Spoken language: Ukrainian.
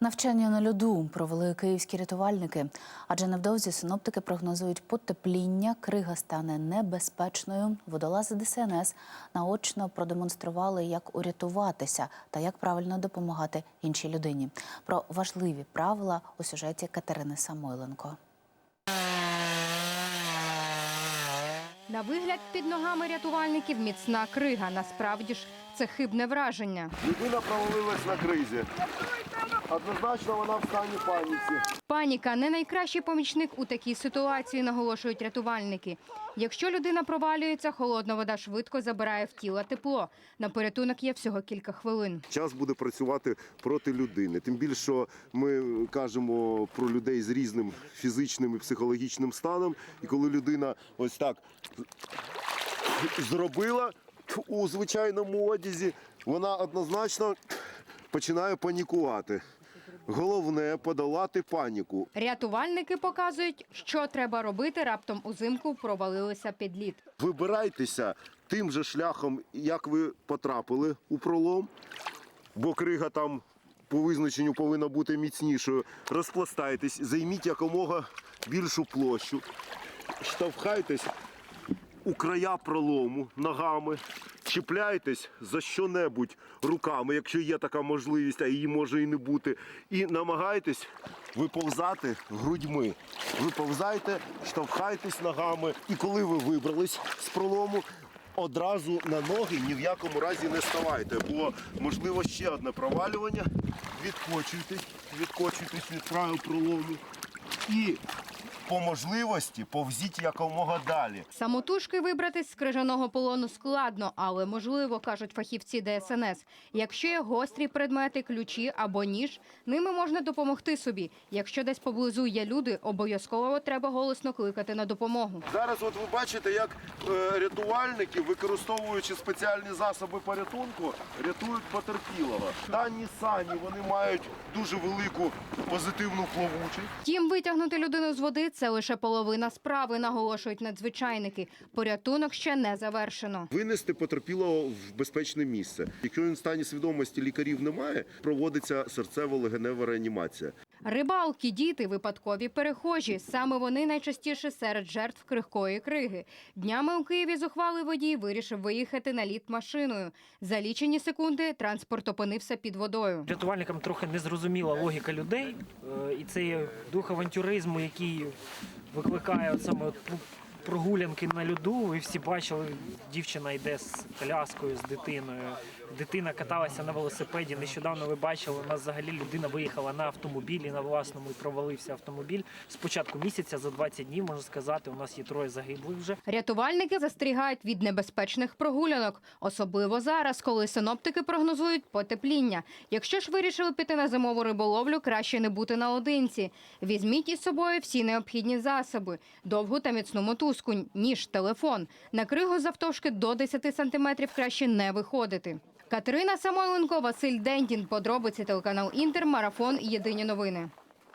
Навчання на льоду провели київські рятувальники, адже невдовзі синоптики прогнозують потепління, крига стане небезпечною. Водолази ДСНС наочно продемонстрували, як урятуватися та як правильно допомагати іншій людині. Про важливі правила у сюжеті Катерини Самойленко. На вигляд під ногами рятувальників міцна крига. Насправді ж це хибне враження. Людина провалилась на кризі. Однозначно вона в стані паніці. Паніка не найкращий помічник у такій ситуації, наголошують рятувальники. Якщо людина провалюється, холодна вода швидко забирає в тіло тепло. На порятунок є всього кілька хвилин. Час буде працювати проти людини. Тим більше що ми кажемо про людей з різним фізичним і психологічним станом. І коли людина ось так зробила у звичайному одязі, вона однозначно починає панікувати. Головне подолати паніку. Рятувальники показують, що треба робити. Раптом узимку провалилися під лід. Вибирайтеся тим же шляхом, як ви потрапили у пролом, бо крига там по визначенню повинна бути міцнішою. Розпластайтесь, займіть якомога більшу площу, штовхайтесь у края пролому ногами, чіпляйтесь за що-небудь руками, якщо є така можливість, а її може і не бути. І намагайтесь виповзати грудьми. Виповзайте, штовхайтесь ногами. І коли ви вибрались з пролому, одразу на ноги ні в якому разі не ставайте, бо можливо ще одне провалювання. Відкочуйтесь, відкочуйтесь від краю пролому. І по можливості повзіть якомога далі. Самотужки вибратись з крижаного полону складно, але можливо, кажуть фахівці ДСНС. Якщо є гострі предмети, ключі або ніж, ними можна допомогти собі. Якщо десь поблизу є люди, обов'язково треба голосно кликати на допомогу. Зараз от ви бачите, як е, рятувальники, використовуючи спеціальні засоби порятунку, рятують потерпілого. Дані сані вони мають дуже велику позитивну плавучість. Втім, витягнути людину з води це лише половина справи, наголошують надзвичайники. Порятунок ще не завершено. Винести потерпілого в безпечне місце. Якщо він стані свідомості лікарів немає, проводиться серцево-легенева реанімація. Рибалки, діти, випадкові перехожі. Саме вони найчастіше серед жертв крихкої криги. Днями у Києві зухвалий водій вирішив виїхати на лід машиною. За лічені секунди транспорт опинився під водою. Рятувальникам трохи незрозуміла логіка людей, е, і це дух авантюризму, який викликає саме прогулянки на льоду. Ви всі бачили, дівчина йде з коляскою, з дитиною. Дитина каталася на велосипеді. Нещодавно ви бачили, у нас взагалі людина виїхала на автомобілі на власному і провалився автомобіль. Спочатку місяця за 20 днів можна сказати. У нас є троє загиблих вже. Рятувальники застерігають від небезпечних прогулянок, особливо зараз, коли синоптики прогнозують потепління. Якщо ж вирішили піти на зимову риболовлю, краще не бути наодинці. Візьміть із собою всі необхідні засоби: довгу та міцну мотузку, ніж, телефон. На кригу завтовшки до 10 сантиметрів краще не виходити. Катерина Самойленко, Василь Дендін. Подробиці телеканал Інтер, Марафон. Єдині новини.